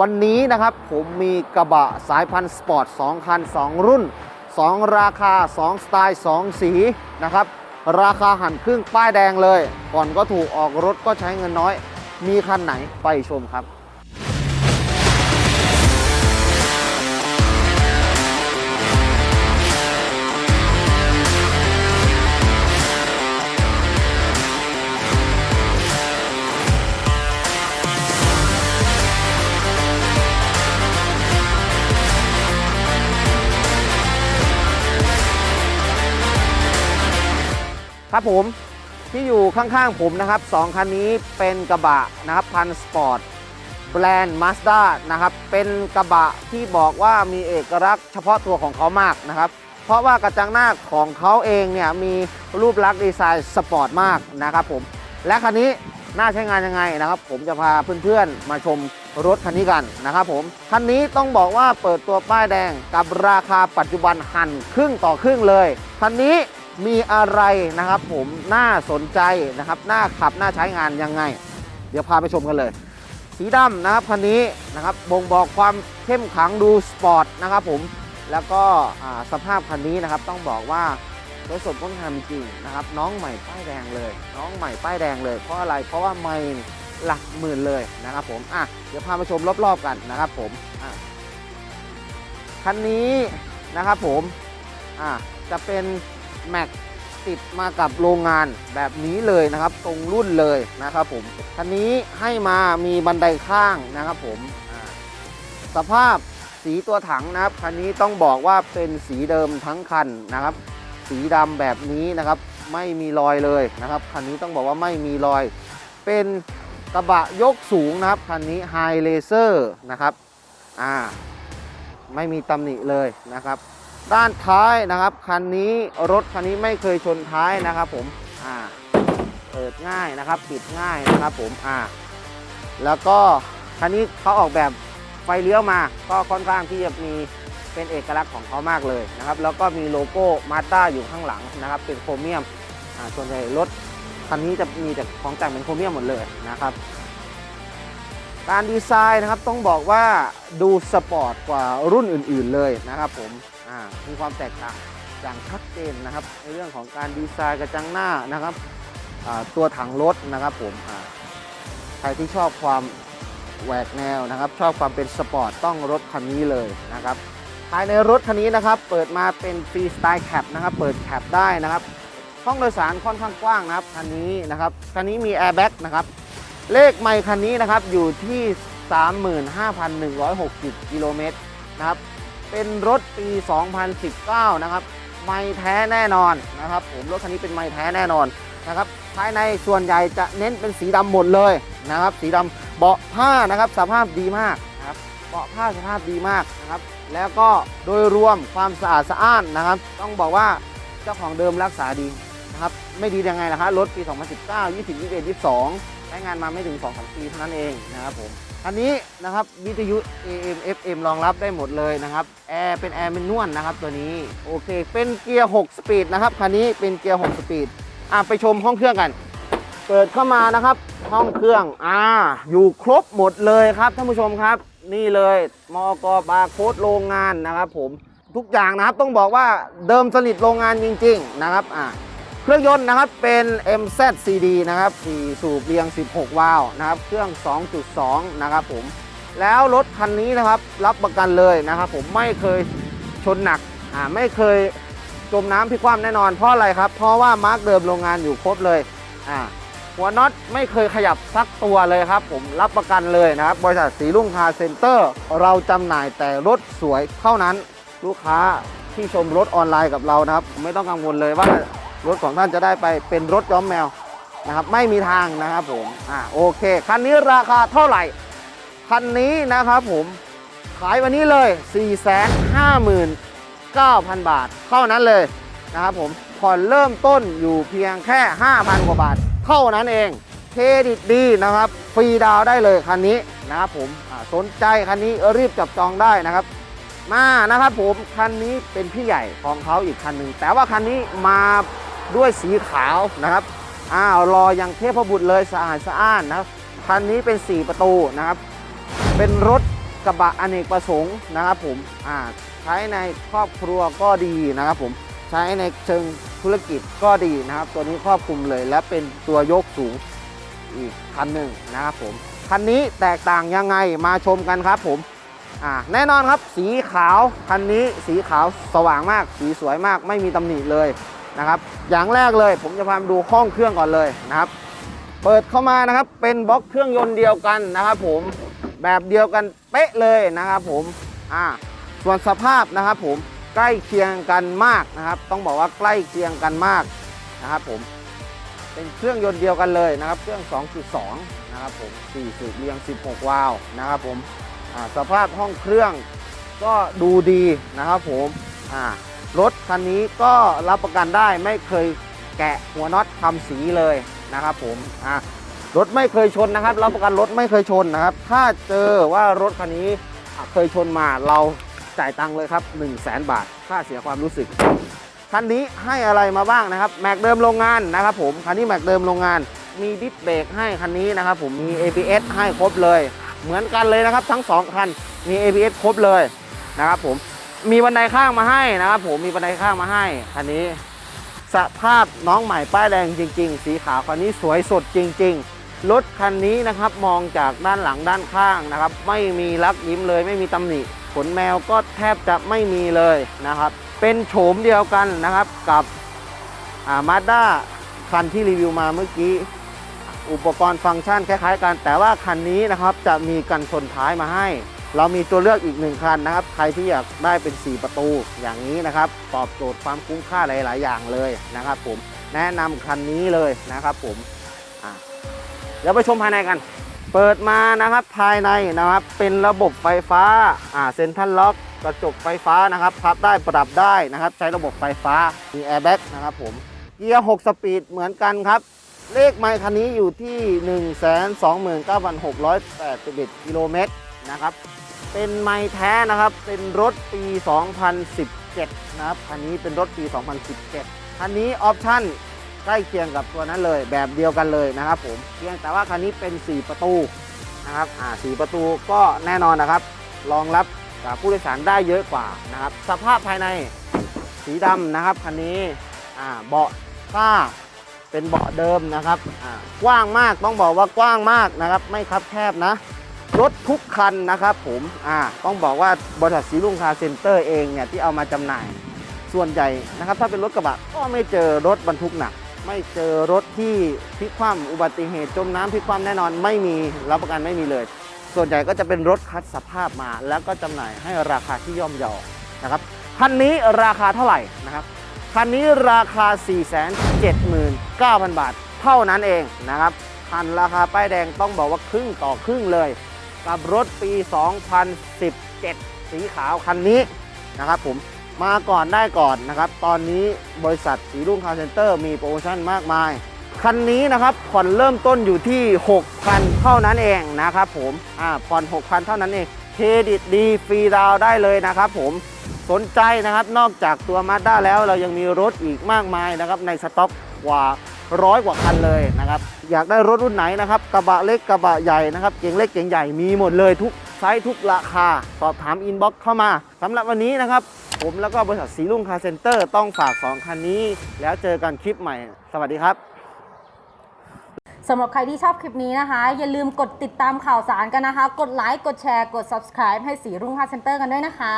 วันนี้นะครับผมมีกระบะสายพันธุ์สปอร์ต 2 คัน 2 รุ่น 2 ราคา 2 สไตล์ 2 สีนะครับ ราคาหันครึ่งป้ายแดงเลย ก่อนก็ถูกออกรถก็ใช้เงินน้อย มีคันไหนไปชมครับ ครับผมที่อยู่ข้างๆผมนะครับสองคันนี้เป็นกระบะนะครับพันสปอร์ตแบรนด์มาสด้านะครับเป็นกระบะที่บอกว่ามีเอกลักษณ์เฉพาะตัวของเขามากนะครับ เพราะว่ากระจังหน้าของเขาเองเนี่ยมีรูปลักษณ์ดีไซน์สปอร์ตมากนะครับผมและคันนี้น่าใช้งานยังไงนะครับ ผมจะพาเพื่อนๆมาชมรถคันนี้กันนะครับผมคันนี้ต้องบอกว่าเปิดตัวป้ายแดงกับราคาปัจจุบันหันครึ่งต่อครึ่งเลยคันนี้ มีอะไรนะครับผมน่าสนใจนะครับน่าขับน่าใช้งานยังไง เดี๋ยวพาไปชมกันเลย สีดำนะครับคันนี้นะครับบ่งบอกความเข้มขังดูสปอร์ตนะครับผมแล้วก็สภาพคันนี้นะครับต้องบอกว่าสวยสดงดงามจริงนะครับ น้องใหม่ป้ายแดงเลย น้องใหม่ป้ายแดงเลย เพราะอะไรเพราะว่าไม่หลักหมื่นเลยนะครับผมอะเดี๋ยวพาไปชมรอบๆกันนะครับผมอะคันนี้นะครับผมอะจะเป็น แม็กติดมากับโรงงานแบบนี้เลยนะครับตรงรุ่นเลยนะครับผมคันนี้ให้มามีบันไดข้างนะครับผมสภาพสีตัวถังนะครับคันนี้ต้องบอกว่าเป็นสีเดิมทั้งคันนะครับ สีดำแบบนี้นะครับ ไม่มีรอยเลยนะครับคันนี้ต้องบอกว่าไม่มีรอย เป็นกระบะยกสูงนะครับคันนี้ไฮเลเซอร์นะครับอ่าไม่มีตำหนิเลยนะครับ ด้านท้ายนะครับคันนี้รถคันนี้ไม่เคยชนท้ายนะครับ ผมอ่าเปิดง่ายนะครับ ปิดง่ายนะครับ ผมอ่าแล้วก็คันนี้เขาออกแบบไฟเลี้ยวมา ก็ค่อนข้างที่จะมีเป็นเอกลักษณ์ของเขามากเลยนะครับ แล้วก็มีโลโก้มาด้าอยู่ข้างหลังนะครับ เป็นโครเมียมอ่าส่วนใหญ่รถคันนี้จะมีแต่ของแต่งเป็นโครเมียมหมดเลยนะครับการดีไซน์นะครับต้องบอกว่าดูสปอร์ตกว่ารุ่นอื่น ๆ เลยนะครับผม มีความแตกต่างอย่างชัดเจนนะครับ ในเรื่องของการดีไซน์กระจังหน้านะครับตัวถังรถนะครับผมใครที่ชอบความแหวกแนวนะครับ ชอบความเป็นสปอร์ตต้องรถคันนี้เลยนะครับภายในรถคันนี้นะครับ เปิดมาเป็นฟรีสไตล์แคปนะครับ เปิดแคปได้นะครับห้องโดยสารค่อนข้างกว้างนะครับคันนี้นะครับคันนี้มีแอร์แบ็กนะครับเลขไมค์คันนี้นะครับอยู่ที่ 35,160 กิโลเมตรนะครับ เป็นรถปี 2019 นะครับ ไม่แท้แน่นอนนะครับผมรถคันนี้เป็นไม่แท้แน่นอนนะครับ ภายในส่วนใหญ่จะเน้นเป็นสีดำหมดเลยนะครับ สีดำเบาะผ้านะครับสภาพดีมากนะครับเบาะผ้าสภาพดีมากนะครับ แล้วก็โดยรวมความสะอาดสะอ้านนะครับ ต้องบอกว่าเจ้าของเดิมรักษาดีนะครับ ไม่ดียังไงล่ะครับรถปี 2019 20 21 22ใช้งานมาไม่ถึง2-3ปีเท่านั้นเองนะครับผม อันนี้นะครับวิทยุ AM FM รองรับได้หมดเลยนะครับแอร์เป็นแอร์เป็นนวลนะครับตัวนี้โอเค เป็นเกียร์ 6 สปีดนะครับคันนี้เป็นเกียร์ 6 สปีดอะไปชมห้องเครื่องกัน เปิดเข้ามานะครับ ห้องเครื่องอ่าอยู่ครบหมดเลยครับท่านผู้ชมครับ นี่เลยมอกบาร์โค้ดโรงงานนะครับ ผมทุกอย่างนะครับต้องบอกว่าเดิมสนิทโรงงานจริง ๆ นะครับอ่า เครื่องยนต์นะครับเป็น MZCD นะครับ4สูบเรียง 16 วาล์วนะครับ เครื่อง 2.2 นะครับผม แล้วรถคันนี้นะครับรับประกันเลยนะครับผมไม่เคยชนหนักอ่าไม่เคยจมน้ำพลิกคว่ำแน่นอนเพราะอะไรครับ เพราะว่ามาร์กเดิมโรงงานอยู่ครบเลยอ่าหัวน็อตไม่เคยขยับสักตัวเลยครับ ผมรับประกันเลยนะครับ บริษัทสีรุ่งคาเซ็นเตอร์ เราจำหน่ายแต่รถสวยเท่านั้นลูกค้าที่ชมรถออนไลน์กับเรานะครับ ไม่ต้องกังวลเลยว่า รถของท่านจะได้ไปเป็นรถย้อมแมวนะครับไม่มีทางนะครับผมอ่าโอเคคันนี้ราคาเท่าไหร่คันนี้นะครับผมขายวันนี้เลย 459,000 บาท เท่านั้นเลยนะครับผมผ่อนเริ่มต้นอยู่เพียงแค่ 5,000 กว่าบาท เท่านั้นเองเครดิตดีนะครับ ฟรีดาวได้เลยคันนี้นะครับผมสนใจคันนี้รีบจับจองได้นะครับ มานะครับผมคันนี้เป็นพี่ใหญ่ของเขาอีกคันหนึ่งแต่ว่าคันนี้มา ด้วยสีขาวนะครับอ้าวรอยังเทพบุตรเลยสะอาดสะอ้านนะครับคันนี้เป็น 4 ประตูนะครับ เป็นรถกระบะอเนกประสงค์นะครับผมอ่าใช้ในครอบครัวก็ดีนะครับผมใช้ในเชิงธุรกิจก็ดีนะครับ ตัวนี้ครอบคลุมเลยและเป็นตัวยกสูงอีกคันหนึ่งนะครับผมคันนี้แตกต่างยังไงมาชมกันครับผมอ่าแน่นอนครับสีขาวคันนี้สีขาวสว่างมาก สีสวยมากไม่มีตำหนิเลย นะครับ อย่างแรกเลยผมจะพามาดูห้องเครื่องก่อนเลยนะครับ เปิดเข้ามานะครับเป็นบล็อกเครื่องยนต์เดียวกันนะครับ ผมแบบเดียวกันเป๊ะเลยนะครับ ผมอ่าส่วนสภาพนะครับ ผมใกล้เคียงกันมากนะครับ ต้องบอกว่าใกล้เคียงกันมากนะครับ ผมเป็นเครื่องยนต์เดียวกันเลยนะครับ เครื่อง 2.2 นะครับผม4สูบเรียง 16 วาล์วนะครับ ผมอ่าสภาพห้องเครื่องก็ดูดีนะครับ ผมอ่า รถคันนี้ก็รับประกันได้ไม่เคยแกะหัวน็อตทำสีเลยนะครับผมอ่ารถไม่เคยชนนะครับ รับประกันรถไม่เคยชนนะครับ ถ้าเจอว่ารถคันนี้เคยชนมาเราจ่ายตังค์เลยครับ 1 0 0 0 0แบาท ค่าเสียความรู้สึก คันนี้ให้อะไรมาบ้างนะครับ แม็กเดิมโรงงานนะครับผม คันนี้แม็กเดิมโรงงาน มีดิสเบรกให้คันนี้นะครับผม มี ABS ให้ครบเลย เหมือนกันเลยนะครับ ทั้ง 2 คัน มี ABS ครบเลยนะครับผม มีบันไดข้างมาให้นะครับผมมีบันไดข้างมาให้คันนี้ สภาพน้องใหม่ป้ายแดงจริง ๆ สีขาวคันนี้สวยสดจริง ๆ รถคันนี้นะครับมองจากด้านหลังด้านข้างนะครับ ไม่มีลักยิ้มเลย ไม่มีตำหนิขนแมวก็แทบจะไม่มีเลยนะครับ เป็นโฉมเดียวกันนะครับกับมาด้าคันที่รีวิวมาเมื่อกี้อุปกรณ์ฟังก์ชันคล้ายๆกัน แต่ว่าคันนี้นะครับจะมีกันชนท้ายมาให้ เรามีตัวเลือกอีกหนึ่งคันนะครับ ใครที่อยากได้เป็น 4 ประตูอย่างนี้นะครับ ตอบโจทย์ความคุ้มค่าหลาย ๆ อย่างเลยนะครับ ผม แนะนำคันนี้เลยนะครับ ผมเดี๋ยวไปชมภายในกัน เปิดมานะครับภายในนะครับ เป็นระบบไฟฟ้าอ่าเซ็นทรัลล็อกกระจกไฟฟ้านะครับพับได้ปรับได้นะครับ ใช้ระบบไฟฟ้ามีแอร์แบ็กนะครับผมเกียร์6สปีดเหมือนกันครับ เลขไมล์คันนี้อยู่ที่ 129,681กิโลเมตร นะครับ เป็นไมล์แท้นะครับ เป็นรถปี 2017 นะครับคันนี้เป็นรถปี 2017 คันนี้ออปชั่นใกล้เคียงกับตัวนั้นเลยแบบเดียวกันเลยนะครับผม เพียงแต่ว่าคันนี้เป็น 4 ประตูนะครับ อ่า4ประตูก็แน่นอนนะครับ รองรับกับผู้โดยสารได้เยอะกว่านะครับ สภาพภายในสีดำนะครับคันนี้ อ่า เบาะผ้าเป็นเบาะเดิมนะครับ อ่า กว้างมากต้องบอกว่ากว้างมากนะครับ ไม่คับแคบนะ รถทุกคันนะครับผมอ่าต้องบอกว่าบริษัทสีลุงคาเซ็นเตอร์เองเนี่ยที่เอามาจำหน่าย ส่วนใหญ่นะครับ ถ้าเป็นรถกระบะก็ไม่เจอรถบรรทุกหนัก ไม่เจอรถที่พลิกคว่ำอุบัติเหตุจมน้ำพลิกคว่ำแน่นอนไม่มีรับประกันไม่มีเลย ส่วนใหญ่ก็จะเป็นรถคัดสภาพมา แล้วก็จำหน่ายให้ราคาที่ย่อมเยานะครับคันนี้ราคาเท่าไหร่นะครับคันนี้ราคา 479,000 บาท เท่านั้นเองนะครับคันราคาป้ายแดงต้องบอกว่าครึ่งต่อครึ่งเลย กับรถปี 2017 สีขาวคันนี้นะครับผมมาก่อนได้ก่อนนะครับ ตอนนี้บริษัทสีรุ่งคาร์เซ็นเตอร์มีโปรโมชั่นมากมาย คันนี้นะครับผ่อนเริ่มต้นอยู่ที่ 6,000 เท่านั้นเองนะครับผมอ่าผ่อน 6,000 เท่านั้นเองเครดิตดีฟรีดาวได้เลยนะครับผมสนใจนะครับนอกจากตัวมาด้าแล้วเรายังมีรถอีกมากมายนะครับในสต็อกกว่า ร้อยกว่าคันเลยนะครับ อยากได้รถรุ่นไหนนะครับ กระบะเล็กกระบะใหญ่นะครับเก่งเล็กเก่งใหญ่มีหมดเลยทุกไซส์ทุกราคา สอบถามอินบ็อกซ์เข้ามาสำหรับวันนี้นะครับ ผมแล้วก็บริษัทสีลุงคาร์เซ็นเตอร์ต้องฝาก 2 คันนี้ แล้วเจอกันคลิปใหม่ สวัสดีครับสำหรับใครที่ชอบคลิปนี้นะคะ อย่าลืมกดติดตามข่าวสารกันนะคะ กดไลค์กดแชร์กด subscribe ให้สีรุ่งค่าเซ็นเตอร์กันด้วยนะคะ